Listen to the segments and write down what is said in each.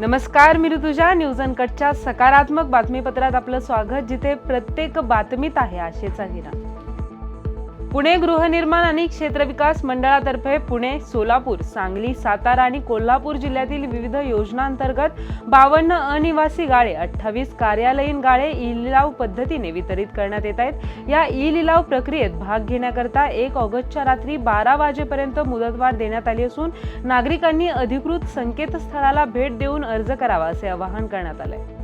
नमस्कार मी ऋतुजा. न्यूज अनकटच्या सकारात्मक बातमीपत्रात आपलं स्वागत जिथे प्रत्येक बातमीत आहे आशेचा हिरा पुणे गृहनिर्माण आणि क्षेत्रविकास मंडळातर्फे पुणे सोलापूर सांगली सातारा आणि कोल्हापूर जिल्ह्यातील विविध योजनांतर्गत बावन्न अनिवासी गाळे अठ्ठावीस कार्यालयीन गाळे ई लिलाव पद्धतीने वितरित करण्यात येत आहेत. या ई लिलाव प्रक्रियेत भाग घेण्याकरता एक ऑगस्टच्या रात्री बारा वाजेपर्यंत मुदतवाढ देण्यात आली असून नागरिकांनी अधिकृत संकेतस्थळाला भेट देऊन अर्ज करावा असे आवाहन करण्यात आले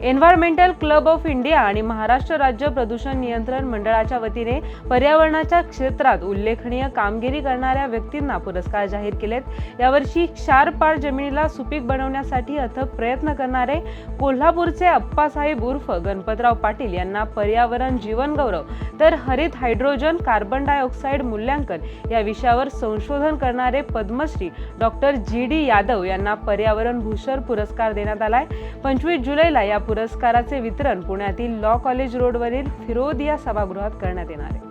एन्व्हायरमेंटल क्लब ऑफ इंडिया आणि महाराष्ट्र राज्य प्रदूषण नियंत्रण मंडळाच्या वतीने पर्यावरणाच्या क्षेत्रात उल्लेखनीय कामगिरी करणाऱ्या व्यक्तींना पुरस्कार जाहीर केलेत. यावर्षी क्षारपार जमिनीला सुपीक बनवण्यासाठी अथक प्रयत्न करणारे कोल्हापूरचे अप्पासाहेब उर्फ गणपतराव पाटील यांना पर्यावरण जीवन गौरव तर हरित हायड्रोजन कार्बन डायऑक्साईड मूल्यांकन या विषयावर संशोधन करणारे Padma Shri doctor G D Yadav यांना पर्यावरण भूषण पुरस्कार देण्यात आलाय. पंचवीस जुलैला या पुरस्काराचे वितरण पुण्यातील लॉ कॉलेज रोडवरील फिरोदिया सभागृहात करण्यात येणार आहे.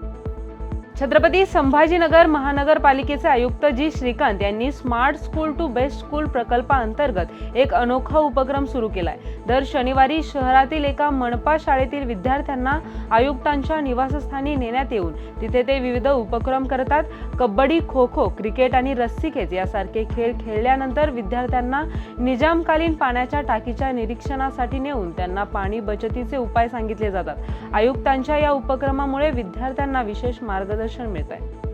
छत्रपती संभाजीनगर महानगरपालिकेचे आयुक्त जी. श्रीकांत यांनी smart school to best school प्रकल्पाअंतर्गत एक अनोखा उपक्रम सुरू केला आहे दर शनिवारी शहरातील एका मनपा शाळेतील विद्यार्थ्यांना आयुक्तांच्या निवासस्थानी नेण्यात येऊन तिथे ते विविध उपक्रम करतात. कबड्डी खो खो क्रिकेट आणि रस्सीखेच यासारखे खेळ खेळल्यानंतर विद्यार्थ्यांना निजामकालीन पाण्याच्या टाकीच्या निरीक्षणासाठी नेऊन त्यांना पाणी बचतीचे उपाय सांगितले जातात. आयुक्तांच्या या उपक्रमामुळे विद्यार्थ्यांना विशेष मार्गदर्शन मिळत आहे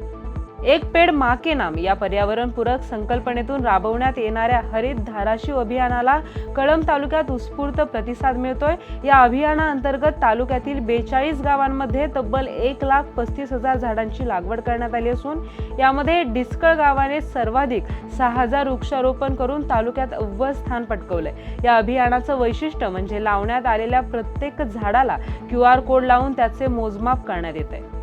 एक पेड मा के नाम या पर्यावरणपूरक संकल्पनेतून राबवण्यात येणाऱ्या हरित धाराशिव अभियानाला कळंब तालुक्यात उत्स्फूर्त प्रतिसाद मिळतोय. या अभियानाअंतर्गत तालुक्यातील बेचाळीस गावांमध्ये तब्बल एक लाख पस्तीस हजार झाडांची लागवड करण्यात आली असून यामध्ये डिस्कळ गावाने सर्वाधिक सहा हजार वृक्षारोपण करून तालुक्यात अव्वल स्थान पटकवलंय. या अभियानाचं वैशिष्ट्य म्हणजे लावण्यात आलेल्या प्रत्येक झाडाला क्यू आर कोड लावून त्याचे मोजमाप करण्यात येत आहे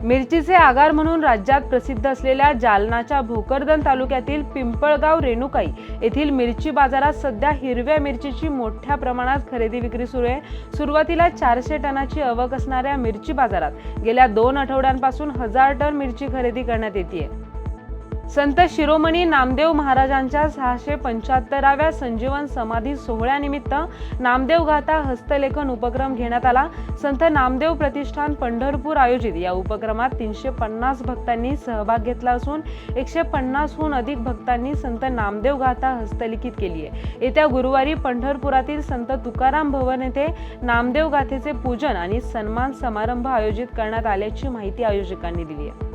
मिरचीचे आगार म्हणून राज्यात प्रसिद्ध असलेल्या जालनाच्या भोकरदन तालुक्यातील पिंपळगाव रेणुकाई येथील मिरची बाजारात सध्या हिरव्या मिरचीची मोठ्या प्रमाणात खरेदी विक्री सुरू आहे. सुरुवातीला चारशे टनाची आवक असणाऱ्या मिरची बाजारात गेल्या दोन आठवड्यांपासून हजार टन मिरची खरेदी करण्यात येते संत शिरोमणी नामदेव महाराजांच्या सहाशे पंच्याहत्तराव्या संजीवन समाधी सोहळ्यानिमित्त नामदेव गाथा हस्तलेखन उपक्रम घेण्यात आला. संत नामदेव प्रतिष्ठान पंढरपूर आयोजित. या उपक्रमात तीनशे पन्नास भक्तांनी सहभाग घेतला असून एकशे पन्नासहून अधिक भक्तांनी संत नामदेव गाथा हस्तलिखित केली आहे. येत्या गुरुवारी पंढरपुरातील संत तुकाराम भवन येथे नामदेव गाथेचे पूजन आणि सन्मान समारंभ आयोजित करण्यात आल्याची माहिती आयोजकांनी दिली आहे.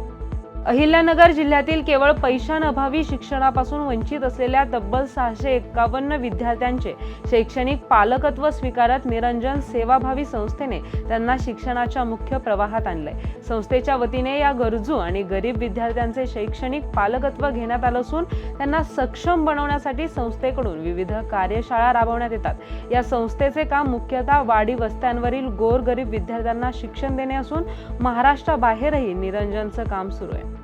अहिल्यानगर जिल्ह्यातील केवळ पैशांअभावी शिक्षणापासून वंचित असलेल्या तब्बल सहाशे एक्कावन्न विद्यार्थ्यांचे शैक्षणिक पालकत्व स्वीकारत निरंजन सेवाभावी संस्थेने त्यांना शिक्षणाच्या मुख्य प्रवाहात आणलंय. संस्थेच्या वतीने या गरजू आणि गरीब विद्यार्थ्यांचे शैक्षणिक पालकत्व घेण्यात आलं असून त्यांना सक्षम बनवण्यासाठी संस्थेकडून विविध कार्यशाळा राबवण्यात येतात. या संस्थेचे काम मुख्यतः वाडी वस्त्यांवरील गोरगरीब विद्यार्थ्यांना शिक्षण देणे असून महाराष्ट्राबाहेरही निरंजनचं काम सुरू आहे.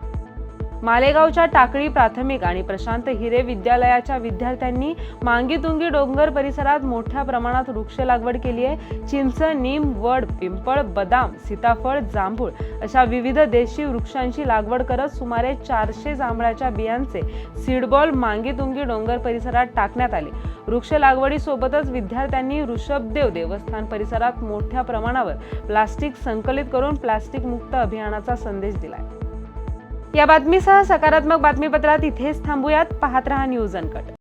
मालेगावच्या टाकळी प्राथमिक आणि प्रशांत हिरे विद्यालयाच्या विद्यार्थ्यांनी मांगीतुंगी डोंगर परिसरात मोठ्या प्रमाणात वृक्ष लागवड केली आहे. चिंच नीम वड पिंपळ बदाम सीताफळ जांभूळ अशा विविध देशी वृक्षांची लागवड करत सुमारे चारशे जांभळाच्या बियांचे सीडबॉल मांगीतुंगी डोंगर परिसरात टाकण्यात आले. वृक्ष लागवडीसोबतच विद्यार्थ्यांनी ऋषभदेव देवस्थान परिसरात मोठ्या प्रमाणावर प्लास्टिक संकलित करून प्लास्टिक मुक्त अभियानाचा संदेश दिलाय. या बातमीसह सकारात्मक बातमीपत्रात इथेच थांबूयात. पाहत रहा न्यूज अनकट.